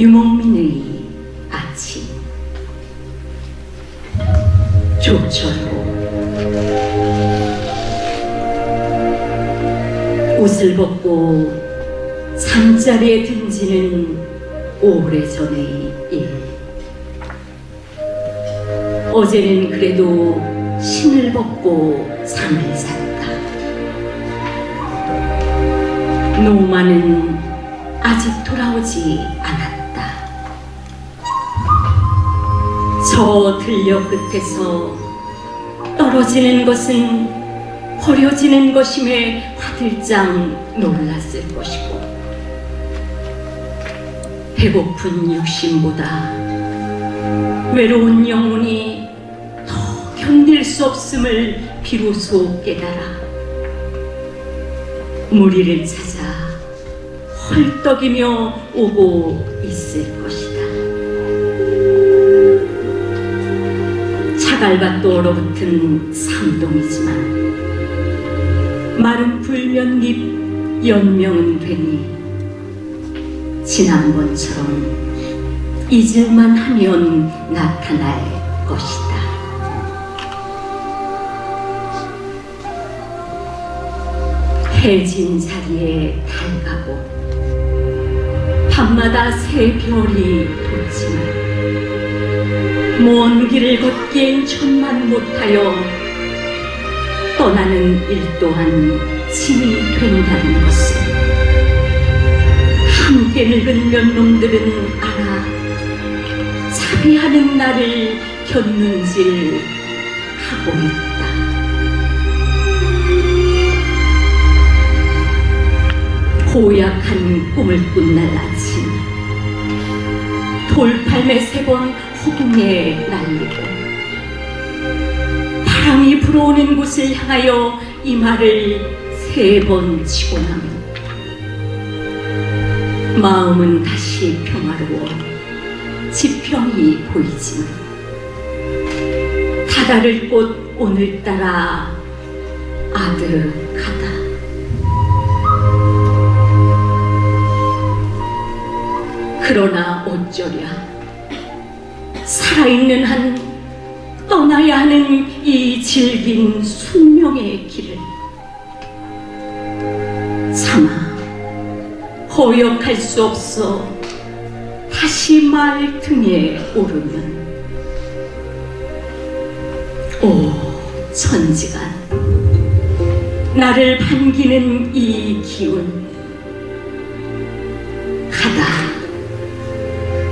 유목민의 아침. 조철호. 옷을 벗고 잠자리에 든지는 오래전의 일. 어제는 그래도 신을 벗고 잠을 잤다. 노마는 아직 돌아오지 않았다. 저 들녘 끝에서 떨어지는 것은 버려지는 것임에 화들짝 놀랐을 것이고 배고픈 육신보다 외로운 영혼이 더 견딜 수 없음을 비로소 깨달아 무리를 찾아 헐떡이며 오고 있을 것이다. 차갈밭도 얼어붙은 상동이지만 마른 불면잎 연명은 되니 지난번처럼 잊을만 하면 나타날 것이다. 해진 자리에 달가고 밤마다 새 별이 돋지만 먼 길을 걷기엔 천만 못하여 떠나는 일 또한 짐이 된다는 것을 함께 늙은 몇 놈들은 알아 자비하는 나를 견눈질 하고 있다. 고약한 꿈을 꾼 날 아침 돌팔매 세번 허공에 날리고 바람이 불어오는 곳을 향하여 이 말을 세 번 치고 나면 마음은 다시 평화로워 지평이 보이지만 다다를 꽃 오늘따라 아득하다. 그러나 어쩌랴 살아있는 한 떠나야 하는 이 질긴 숙명의 길을 차마 허역할 수 없어 다시 말 등에 오르면 오 천지간 나를 반기는 이 기운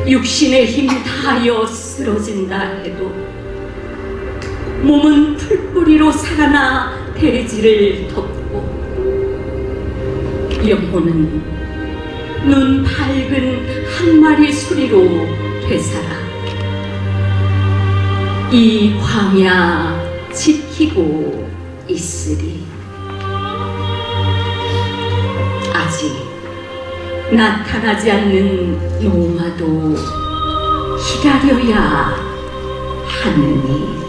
육신의 힘 다하여 쓰러진다 해도 몸은 풀뿌리로 살아나 대지를 덮고 영혼은 눈 밝은 한 마리 소리로 되살아 이 광야 지키고 있으리 나타나지 않는 노마도 기다려야 하느니